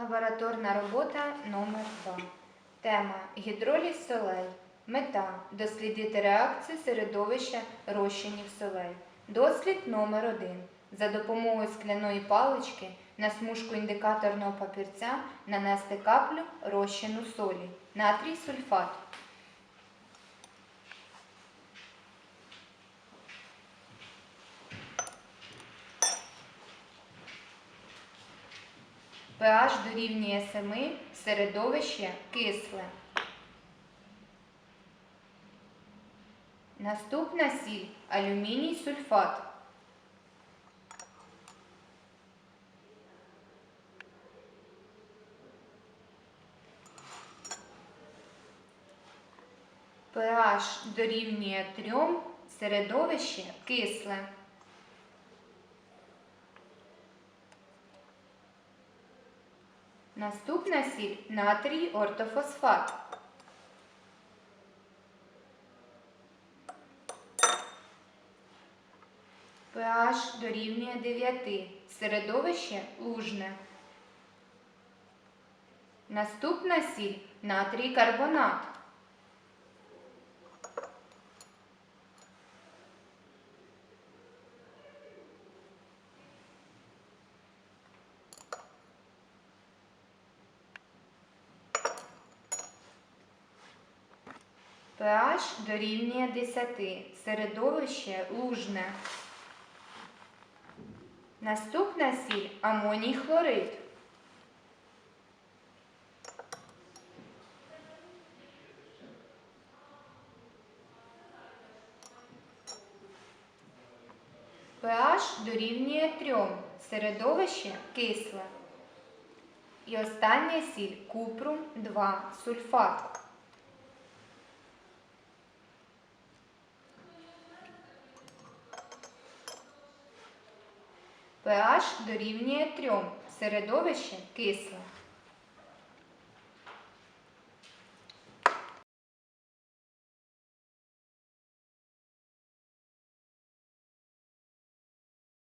Лабораторна робота номер 2 Тема Гідроліз солей. Мета дослідити реакцію середовища розчинів солей. Дослід номер 1 За допомогою скляної палички на смужку індикаторного папірця нанести каплю розчину солі. Натрій сульфат. pH дорівнює 7, середовище кисле. Наступна сіль алюміній сульфат. pH дорівнює 3, середовище кисле. Наступна сіль натрій ортофосфат. pH дорівнює 9. Середовище лужне. Наступна сіль натрій карбонат. pH дорівнює 10. Середовище лужне. Наступна сіль амоній хлорид. pH дорівнює 3. Середовище кисле. І остання сіль купрум 2 сульфат. pH дорівнює 3. Середовище кисле.